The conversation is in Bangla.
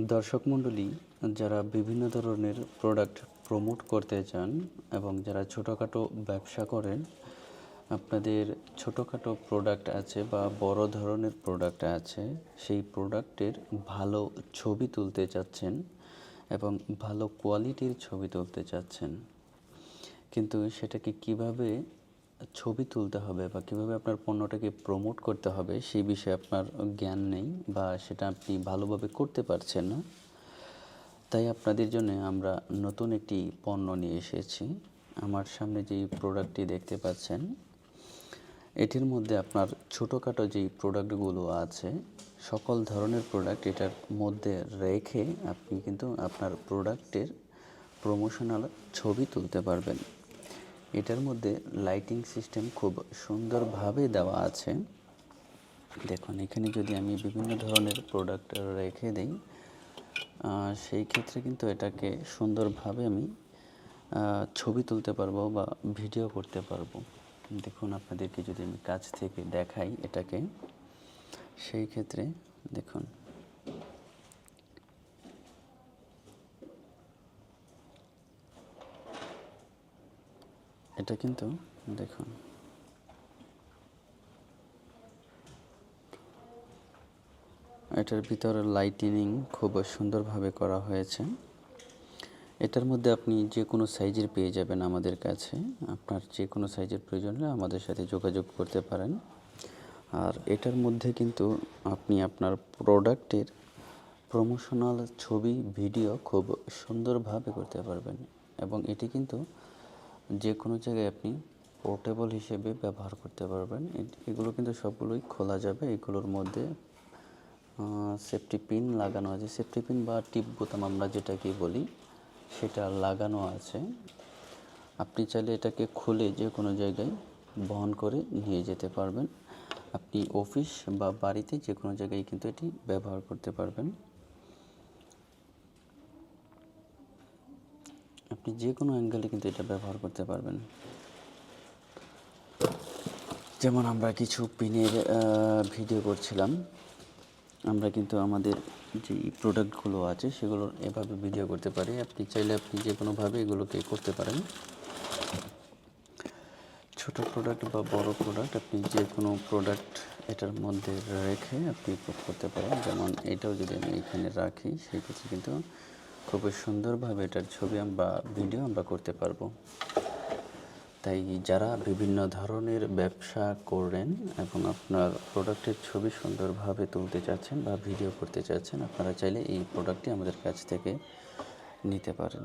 দর্শক মণ্ডলী, যারা বিভিন্ন ধরনের প্রোডাক্ট প্রমোট করতে চান এবং যারা ছোটোখাটো ব্যবসা করেন, আপনাদের ছোটোখাটো প্রোডাক্ট আছে বা বড় ধরনের প্রোডাক্ট আছে, সেই প্রোডাক্টের ভালো ছবি তুলতে চাচ্ছেন এবং ভালো কোয়ালিটির ছবি তুলতে চাচ্ছেন। কিন্তু সেটাকে কীভাবে ছবি তুলতে হবে বা কীভাবে আপনার পণ্যটাকে প্রমোট করতে হবে সেই বিষয়ে আপনার জ্ঞান নেই বা সেটা আপনি ভালোভাবে করতে পারছেন না। তাই আপনাদের জন্য আমরা নতুন একটি পণ্য নিয়ে এসেছি। আমার সামনে যেই প্রোডাক্টটি দেখতে পাচ্ছেন, এটির মধ্যে আপনার ছোটোখাটো যেই প্রোডাক্টগুলো আছে, সকল ধরনের প্রোডাক্ট এটার মধ্যে রেখে আপনি কিন্তু আপনার প্রোডাক্টের প্রমোশনাল ছবি তুলতে পারবেন। এটার মধ্যে লাইটিং সিস্টেম খুব সুন্দরভাবে দেওয়া আছে। দেখুন, এখানে যদি আমি বিভিন্ন ধরনের প্রোডাক্ট রেখে দিই সেই ক্ষেত্রে কিন্তু এটাকে সুন্দরভাবে আমি ছবি তুলতে পারব বা ভিডিও করতে পারব। দেখুন, আপনাদেরকে যদি আমি কাছ থেকে দেখাই এটাকে, সেই ক্ষেত্রে দেখুন এটা কিন্তু, দেখুন। এটার ভিতরে লাইটিনিং খুব সুন্দরভাবে করা হয়েছে। এটার মধ্যে আপনি যে কোনো সাইজের পেয়ে যাবেন আমাদের কাছে। আপনার যে কোনো সাইজের প্রয়োজন হলে আমাদের সাথে যোগাযোগ করতে পারেন। আর এটার মধ্যে কিন্তু আপনি আপনার প্রোডাক্টের প্রমোশনাল ছবি ভিডিও খুব সুন্দরভাবে করতে পারবেন। এবং এটি কিন্তু যে কোনো জায়গায় আপনি পোর্টেবল হিসেবে ব্যবহার করতে পারবেন। এগুলো কিন্তু সবগুলোই খোলা যাবে। এগুলোর মধ্যে সেফটি পিন লাগানো আছে। সেফটি পিন বা টিপ বোতাম আমরা যেটাকে বলি, সেটা লাগানো আছে। আপনি চাইলে এটাকে খুলে যে কোনো জায়গায় বহন করে নিয়ে যেতে পারবেন। আপনি অফিস বা বাড়িতে যে কোনো জায়গায় কিন্তু এটি ব্যবহার করতে পারবেন। আপনি যে কোনো অ্যাঙ্গেলে কিন্তু এটা ব্যবহার করতে পারবেন। যেমন আমরা কিছু পিনের ভিডিও করছিলাম, আমরা কিন্তু আমাদের যে প্রোডাক্টগুলো আছে সেগুলো এভাবে ভিডিও করতে পারি। আপনি চাইলে আপনি যে কোনোভাবে এগুলোকে করতে পারেন। ছোট প্রোডাক্ট বা বড় প্রোডাক্ট আপনি যে কোনো প্রোডাক্ট এটার মধ্যে রেখে আপনি করতে পারেন। যেমন এটাও যদি আমি এখানে রাখি সেই ক্ষেত্রে কিন্তু খুব সুন্দরভাবে এটার ছবি আমরা বা ভিডিও আমরা করতে পারব। তাই যারা বিভিন্ন ধরনের ব্যবসা করেন এবং আপনার প্রোডাক্টের ছবি সুন্দরভাবে তুলতে চাচ্ছেন বা ভিডিও করতে চাচ্ছেন, আপনারা চাইলে এই প্রোডাক্টটি আমাদের কাছ থেকে নিতে পারেন।